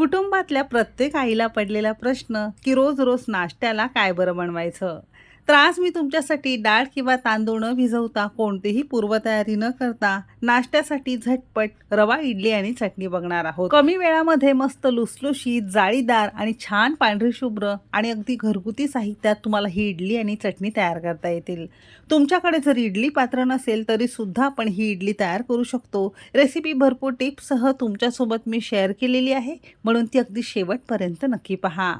कुटुंबातल्या प्रत्येक आईला पडलेला प्रश्न की रोज रोज नाश्त्याला काय बरं बनवायचं? तर आज मी तुमच्यासाठी डाळ किंवा तांदूळ न भिजवता कोणतीही पूर्वतयारी न करता नाश्त्यासाठी झटपट रवा इडली आणि चटणी बघणार आहोत. कमी वेळामध्ये मस्त लुसलुशीत जाळीदार आणि छान पांढरी शुभ्र आणि अगदी घरगुती साहित्यात तुम्हाला ही इडली आणि चटणी तयार करता येतील. तुमच्याकडे जर इडली पात्र नसेल तरी सुद्धा आपण ही इडली तयार करू शकतो. रेसिपी भरपूर टिप्ससह तुमच्यासोबत मी शेअर केलेली आहे. म्हणून ती अगदी शेवटपर्यंत नक्की पहा.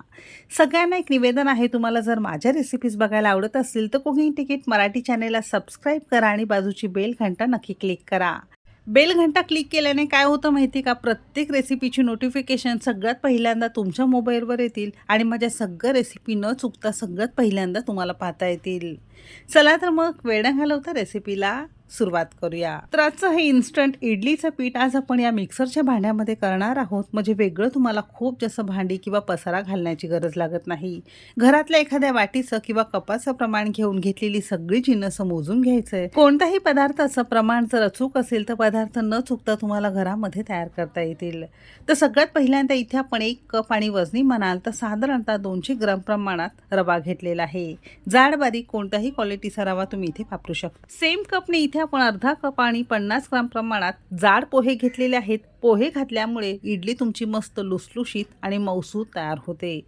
सगळ्यांना एक निवेदन आहे तुम्हाला जर माझ्या रेसिपीज बघायला आवडत असतील तर कुकिंग तिकीट मराठी चॅनेलला सबस्क्राईब करा आणि बाजूची बेल घंटा नक्की क्लिक करा. बेल घंटा क्लिक केल्याने काय होतं माहिती का? प्रत्येक रेसिपीची नोटिफिकेशन सगळ्यात पहिल्यांदा तुमच्या मोबाईलवर येतील आणि माझ्या सगळ्या रेसिपी न चुकता सगळ्यात पहिल्यांदा तुम्हाला पाहता येतील. चला तर मग वेळ घालवता रेसिपीला सुरुवात करूया. तर आजचं हे इन्स्टंट इडलीचं पीठ आज आपण या मिक्सरच्या भांड्यामध्ये करणार आहोत. म्हणजे वेगळं तुम्हाला खूप जास्त भांडी किंवा पसारा घालण्याची गरज लागत नाही. घरातल्या एखाद्या वाटीचं किंवा कपाचं प्रमाण घेऊन घेतलेली सगळी जिन्नस मोजून घ्यायचंय. कोणत्याही पदार्थाचं प्रमाण जर अचूक असेल तर पदार्थ न चुकता तुम्हाला घरामध्ये तयार करता येतील. तर सगळ्यात पहिल्यांदा इथे आपण एक कप आणि वजनी म्हणाल तर साधारणतः दोनशे ग्राम प्रमाणात रवा घेतलेला आहे. जाड बारीक कोणत्याही क्वालिटीचा रवा तुम्ही इथे वापरू शकता. सेम कपने इथे आपण अर्धा कप आणि पन्नास ग्राम प्रमाणात जाड पोहे घेतलेले आहेत. पोहे घातल्यामुळे इडली तुमची मस्त लुसलुशीत आणि मौसूद तयार होते.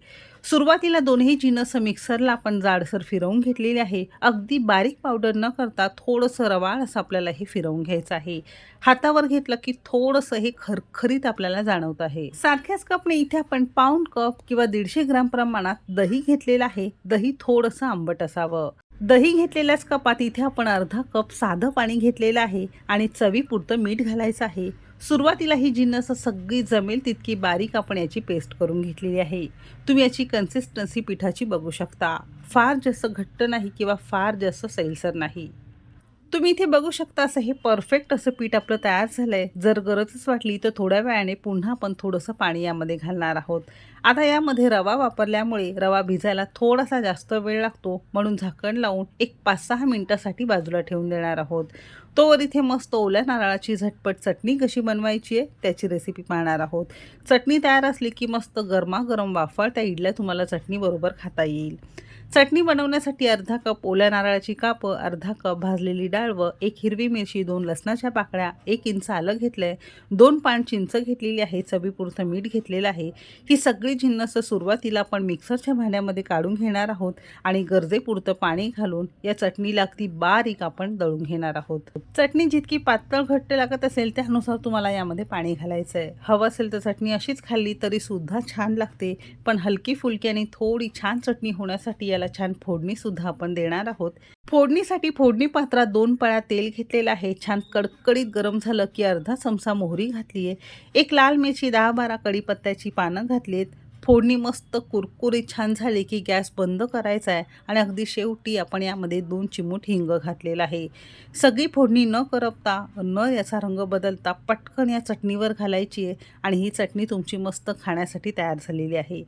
सुरुवातीला दोन्ही जिनस मिक्सरला आपण जाडसर फिरवून घेतलेले आहे. अगदी बारीक पावडर न करता थोडंसं रवाळ असं आपल्याला हे फिरवून घ्यायचं आहे. हातावर घेतलं की थोडंसं हे खरखरीत आपल्याला जाणवत आहे. सारख्याच कपने इथे आपण पाऊंड कप किंवा दीडशे ग्राम प्रमाणात दही घेतलेलं आहे. दही थोडंसं आंबट असावं. दही घेतलेल्याच कपात इथे आपण अर्धा कप साधं पाणी घेतलेलं आहे आणि चवीपुरतं मीठ घालायचं आहे. सुरुवातीला ही जिन्नस सगळी जमेल तितकी बारीक आपण याची पेस्ट करून घेतलेली आहे. तुम्ही याची कन्सिस्टन्सी पिठाची बघू शकता. फार जास्त घट्ट नाही किंवा फार जास्त सैलसर नाही. तुम्ही इथे बघू शकता असं हे परफेक्ट असं पीठ आपलं तयार झालं आहे जर गरजच वाटली तर थोड्या वेळाने पुन्हा आपण थोडंसं पाणी यामध्ये घालणार आहोत. आता यामध्ये रवा वापरल्यामुळे रवा भिजायला थोडासा जास्त वेळ लागतो. म्हणून झाकण लावून एक पाच सहा मिनटासाठी बाजूला ठेवून देणार आहोत. तोवर इथे मस्त ओल्या नारळाची झटपट चटणी कशी बनवायची आहे त्याची रेसिपी पाहणार आहोत. चटणी तयार असली की मस्त गरमागरम वाफळ त्या इडल्या तुम्हाला चटणीबरोबर खाता येईल. चटणी बनवण्यासाठी अर्धा कप ओल्या नारळाची कापं अर्धा कप भाजलेली डाळ व एक हिरवी मिरची दोन लसणाच्या पाकळ्या एक इंच आलं घेतलं आहे दोन पान चिंच घेतलेली आहे चवीपुरतं मीठ घेतलेलं आहे. ही सगळी जिन्नस सुरुवातीला आपण मिक्सरच्या भांड्यामध्ये काढून घेणार आहोत आणि गरजेपुरतं पाणी घालून या चटणीला अगदी बारीक आपण दळून घेणार आहोत. चटणी जितकी पातळ घट्ट लागत असेल त्यानुसार तुम्हाला यामध्ये पाणी घालायचं आहे हवं असेल तर चटणी अशीच खाल्ली तरी सुद्धा छान लागते पण हलकी फुलकी आणि थोडी छान चटणी होण्यासाठी याला छान फोडणी सुद्धा आपण देणार आहोत. फोडणीसाठी फोडणी पात्रात दोन पळ्या तेल घेतलेलं आहे. छान कडकडीत गरम झालं की अर्धा चमचा मोहरी घातली आहे एक लाल मिरची दहा बारा कडीपत्त्याची पानं घातली आहेत फोडणी मस्त कुरकुरी छान झाली की गॅस बंद करायचा आहे. आणि अगदी शेवटी आपण यामध्ये दोन चिमूट हिंग घातलेला आहे. सगळी फोडणी न करपता न याचा रंग बदलता पटकन या चटणीवर घालायची आहे आणि ही चटणी तुमची मस्त खाण्यासाठी तयार झालेली आहे.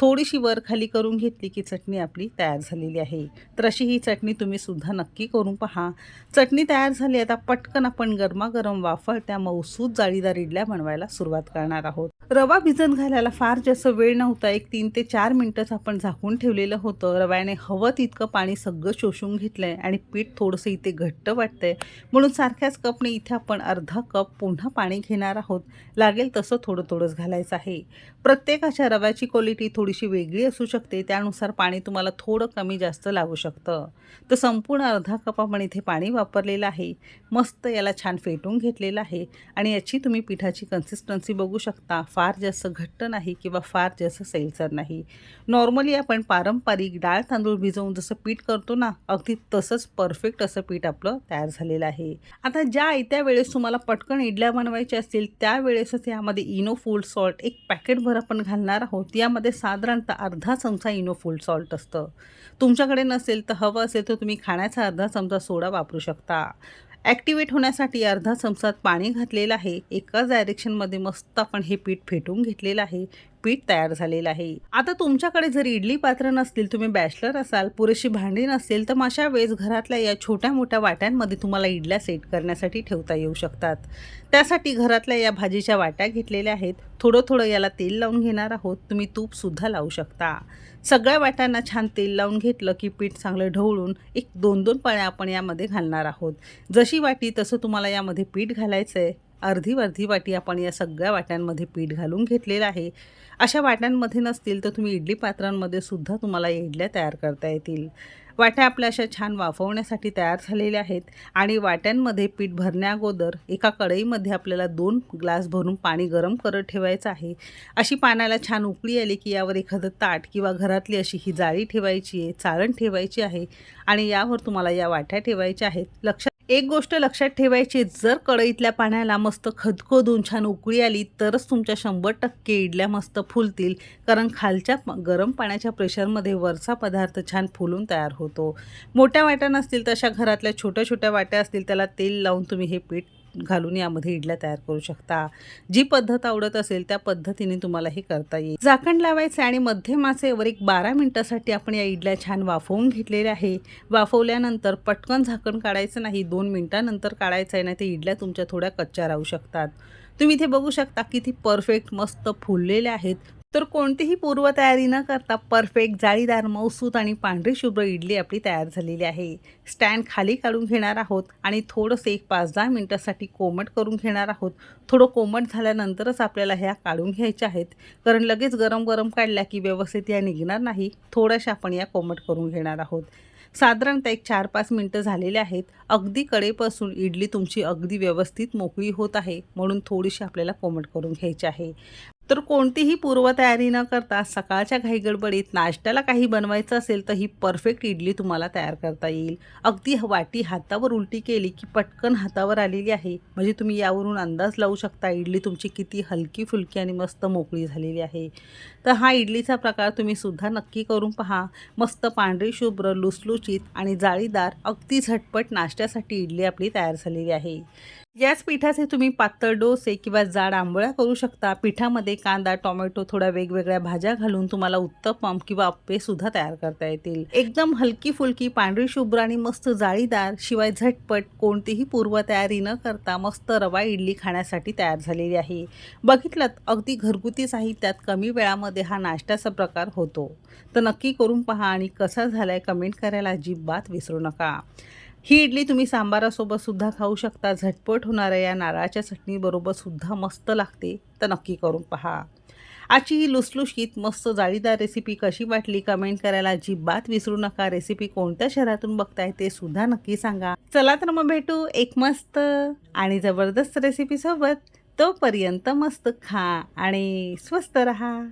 थोडीशी वर खाली करून घेतली की चटणी आपली तयार झालेली आहे. तर अशी ही चटणी तुम्ही सुद्धा नक्की करून पहा. चटणी तयार झाली आता पटकन आपण गरमागरम वाफळ त्या मौसूद जाळीदार इडल्या बनवायला सुरुवात करणार आहोत. रवा भिजत घालायला फार जास्त वेळ नव्हता. एक तीन ते चार मिनटंच आपण झाकून ठेवलेलं होतं. रव्याने हवं तितकं पाणी सगळं शोषून घेतलंय आणि पीठ थोडंसं इथे घट्ट वाटतंय. म्हणून सारख्याच कपने इथे आपण अर्धा कप पुन्हा पाणी घेणार आहोत. लागेल तसं थोडं थोडंच घालायचं आहे. प्रत्येकाच्या रव्याची क्वालिटी थोडीशी वेगळी असू शकते. त्यानुसार पाणी तुम्हाला थोडं कमी जास्त लागू शकतं. तर संपूर्ण अर्धा कप आपण इथे पाणी वापरलेलं आहे. मस्त याला छान फेटून घेतलेलं आहे. आणि याची तुम्ही पिठाची कन्सिस्टन्सी बघू शकता. फार जास्त घट्ट नाही किंवा फार जास्त सैलसर नाही. नॉर्मली आपण पारंपरिक डाळ तांदूळ भिजवून जसं पीठ करतो ना अगदी तसंच परफेक्ट असं पीठ आपलं तयार झालेलं आहे. आता ज्या येत्या वेळेस तुम्हाला पटकन इडल्या बनवायच्या असतील त्यावेळेसच यामध्ये इनो फुल सॉल्ट एक पॅकेटभर आपण घालणार आहोत. यामध्ये साधारणतः अर्धा चमचा इनो फुल सॉल्ट असतं. तुमच्याकडे नसेल तर हवं असेल तर तुम्ही खाण्याचा अर्धा चमचा सोडा वापरू शकता. ॲक्टिवेट होण्यासाठी अर्धा चमचात पाणी घातलेलं आहे. एकाच डायरेक्शनमध्ये मस्त आपण हे पीठ फेटून घेतलेलं आहे. पीठ तयार झालेलं आहे. आता तुमच्याकडे जर इडली पात्र नसतील तुम्ही बॅचलर असाल पुरेशी भांडी नसतील तर अशा वेळेस घरातल्या या छोट्या मोठ्या वाट्यांमध्ये तुम्हाला इडल्या सेट करण्यासाठी ठेवता येऊ शकतात. त्यासाठी घरातल्या या भाजीच्या वाट्या घेतलेल्या आहेत. थोडं थोडं याला तेल लावून घेणार आहोत. तुम्ही तूपसुद्धा लावू शकता. सगळ्या वाट्यांना छान तेल लावून घेतलं की पीठ चांगलं ढवळून एक दोन दोन पळ्या आपण यामध्ये घालणार आहोत. जशी वाटी तसं तुम्हाला यामध्ये पीठ घालायचं आहे अर्धी अर्धी वाटी आपण या सगळ्या वाट्यांमध्ये पीठ घालून घेतलेलं आहे. अशा वाट्यांमध्ये नसतील तर तुम्ही इडली पात्रांमध्ये सुद्धा तुम्हाला इडल्या तयार करता येतील. वाट्या आपल्या अशा छान वाफवण्यासाठी तयार झालेल्या आहेत आणि वाट्यांमध्ये पीठ भरण्याअगोदर एका कढईमध्ये आपल्याला दोन ग्लास भरून पाणी गरम करत ठेवायचं आहे. अशी पाण्याला छान उकळी आली की यावर एखादं ताट किंवा घरातली अशी ही जाळी ठेवायची आहे चाळण ठेवायची आहे आणि यावर तुम्हाला या वाट्या ठेवायच्या आहेत. लक्षात एक गोष्ट लक्षात ठेवायची जर कढईतल्या पाण्याला मस्त खदखदून छान उकळी आली तरच तुमच्या शंभर टक्के इडल्या मस्त फुलतील. कारण खालच्या गरम पाण्याच्या प्रेशरमध्ये वरचा पदार्थ छान फुलून तयार होतो. मोठ्या वाट्या नसतील तशा घरातल्या छोट्या छोट्या वाट्या असतील त्याला तेल लावून तुम्ही हे पीठ घालून यामध्ये इडल्या तयार करू शकता. जी पद्धत आवडत असेल त्या पद्धतीने तुम्हाला हे करता येईल. झाकण लावायचे आणि मध्यम आचेवर एक बारा मिनिटासाठी आपण या इडल्या छान वाफवून घेतलेल्या आहे. वाफवल्यानंतर पटकन झाकण काढायचं नाही दोन मिनिटानंतर काढायचं आहे नाही ते इडल्या तुमच्या थोड्या कच्च्या राहू शकतात. तुम्ही इथे बघू शकता किती परफेक्ट मस्त फुललेल्या आहेत. तर कोणतीही पूर्वतयारी न करता परफेक्ट जाळीदार मौसूत आणि पांढरी शुभ्र इडली आपली तयार झालेली आहे. स्टँड खाली काढून घेणार आहोत आणि थोडंसं एक पाच दहा मिनटासाठी कोमट करून घेणार आहोत. थोडं कोमट झाल्यानंतरच आपल्याला ह्या काढून घ्यायच्या आहेत. कारण लगेच गरम गरम काढल्या की व्यवस्थित या निघणार नाही. थोड्याशा आपण या कोमट करून घेणार आहोत. साधारणतः एक चार पाच मिनटं झालेले आहेत. अगदी कडेपासून इडली तुमची अगदी व्यवस्थित मोकळी होत आहे. म्हणून थोडीशी आपल्याला कोमट करून घ्यायची आहे. तर कोणतीही पूर्वतयारी न करता सकाळच्या घाईगडबडीत नाश्त्याला काही बनवायचं असेल तर ही परफेक्ट इडली तुम्हाला तयार करता येईल. अगदी वाटी हातावर उलटी केली की पटकन हातावर आलेली आहे. म्हणजे तुम्ही यावरून अंदाज लावू शकता इडली तुमची किती हलकी फुलकी आणि मस्त मोकळी झालेली आहे. तर हा इडलीचा प्रकार तुम्ही सुद्धा नक्की करून पहा. मस्त पांढरी शुभ्र लुसलुचित आणि जाळीदार अगदी झटपट नाश्त्यासाठी इडली आपली तयार झालेली आहे. याच पिठाचे तुम्ही पातळ डोसे किंवा जाड आंबोळ्या करू शकता. पिठामध्ये कांदा टोमॅटो थोड्या वेगवेगळ्या भाज्या घालून तुम्हाला उत्तपम किंवा अप्पे सुद्धा तयार करता येतील. एकदम हलकी फुलकी पांढरी शुभ्र आणि मस्त जाळीदार शिवाय झटपट कोणतीही पूर्वतयारी न करता मस्त रवा इडली खाण्यासाठी तयार झालेली आहे. बघितलं अगदी घरगुती साहित्यात कमी वेळामध्ये हा नाश्त्याचा प्रकार होतो. तर नक्की करून पहा आणि कसा झालाय कमेंट करायला अजिबात विसरू नका. ही इडली तुम्ही सांबारासोबत सुद्धा खाऊ शकता. झटपट होणाऱ्या या नारळाच्या चटणीबरोबर सुद्धा मस्त लागते. तर नक्की करून पहा. आजची ही लुसलुशीत मस्त जाळीदार रेसिपी कशी वाटली? कमेंट करायला अजिबात विसरू नका. रेसिपी कोणत्या शहरातून बघताय ते सुद्धा नक्की सांगा. चला तर मग भेटू एक मस्त आणि जबरदस्त रेसिपीसोबत तोपर्यंत मस्त खा आणि स्वस्त रहा.